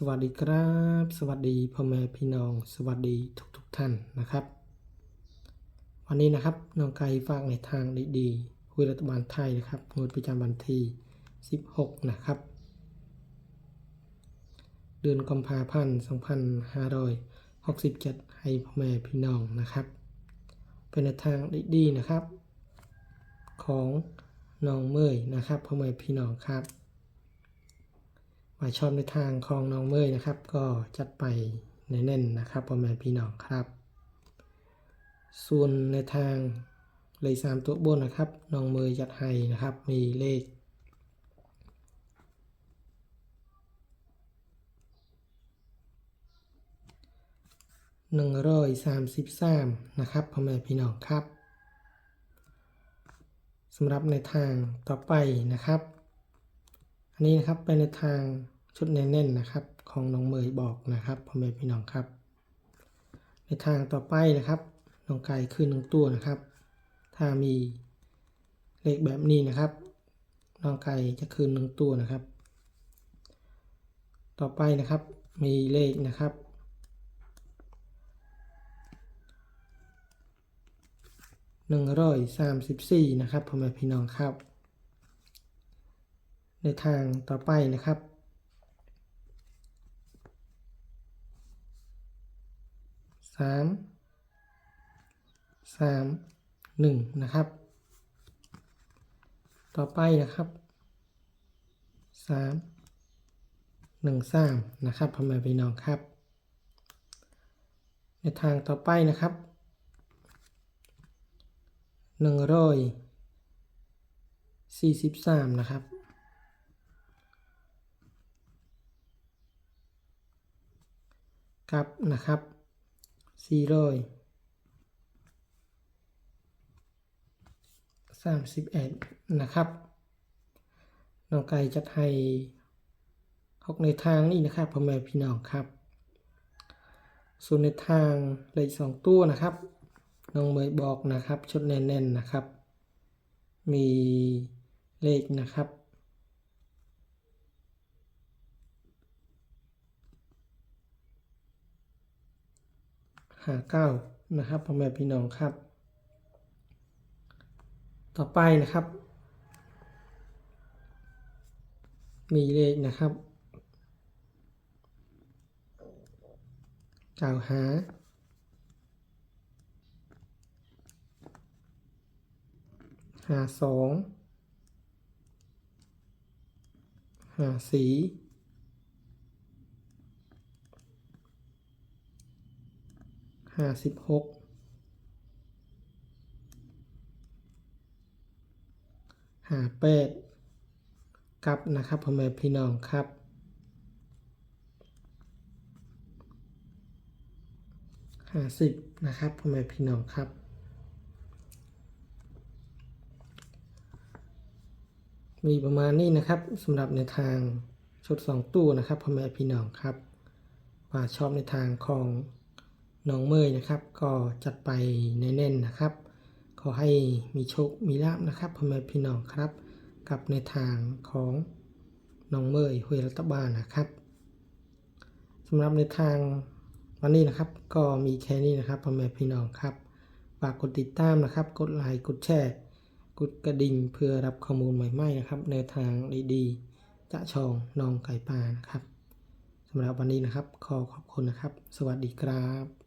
สวัสดีครับ สวัสดีพ่อแม่พี่น้อง สวัสดีทุกทุกๆท่านนะครับ วันนี้นะครับน้องไก่ฝากในทางดีๆคุยรัฐบาลไทยนะครับงวดประจำวันที่ 16 นะครับ เดือนกุมภาพันธ์2567 ให้พ่อแม่พี่น้องนะครับ เป็นในทางดีๆนะครับ ของน้องเมยนะครับพ่อแม่พี่น้องครับ มาชอบในทางของน้องเมยนะครับ ก็จัดไปในแน่นๆนะครับพ่อแม่พี่น้องครับ ส่วนในทางเลยสามตัวบนนะครับน้องเมยจัดให้นะครับ มีเลขหนึ่งร้อยสามสิบสามนะครับพ่อแม่พี่น้องครับสำหรับในทางต่อไปนะครับ อันนี้นะครับเป็นในทางชุดแน่นๆนะครับ ของน้องเมยบอกนะครับพ่อแม่พี่น้องครับ ในทางต่อไปนะครับน้องไก่ขึ้นหนึ่งตัวนะครับ ถ้ามีเลขแบบนี้นะครับน้องไก่จะคืนหนึ่งตัวนะครับ ต่อไปนะครับมีเลขนะครับหนึ่งร้อยสามสิบสี่นะครับพ่อแม่พี่น้องครับ ในทางต่อไปนะครับสามสามหนึ่งนะครับ ต่อไปนะครับสามหนึ่งสามนะครับพ่อแม่พี่น้องครับ ในทางต่อไปนะครับหนึ่งร้อยสี่สิบสามนะครับ กับนะครับสี่ร้อยสามสิบเอ็ดนะครับน้องไก่จะให้หกในทางนี้นะครับพ่อแม่พี่น้องครับ ส่วนในทางเลขสองตัวนะครับน้องเมยบอกนะครับชุดแน่นๆนะครับ มีเลขนะครับ หาเก้านะครับพ่อแม่พี่น้องครับ ต่อไปนะครับ มีเลขนะครับกล่าวหาหาสองหาสี ห้าสิบหกหาแปดกับนะครับพ่อแม่พี่น้องครับห้าสิบนะครับพ่อแม่พี่น้องครับมีประมาณนี้นะครับสำหรับในทางชุดสองตู้นะครับพ่อแม่พี่น้องครับว่าชอบในทางของ น้องเมยนะครับ ก็จัดไปในแน่นๆนะครับ ขอให้มีโชค มีลาบนะครับพ่อแม่พี่น้องครับ กับในทางของน้องเมยหวยรัตบาลนะครับสำหรับในทางวันนี้นะครับ ก็มีแค่นี้นะครับพ่อแม่พี่น้องครับฝากกดติดตามนะครับ กดไลค์กดแชร์กดกระดิ่งเพื่อรับข้อมูลใหม่ๆนะครับในทางดีๆ จะชองน้องไก่ปลานะครับสำหรับวันนี้นะครับ ขอขอบคุณนะครับ สวัสดีครับ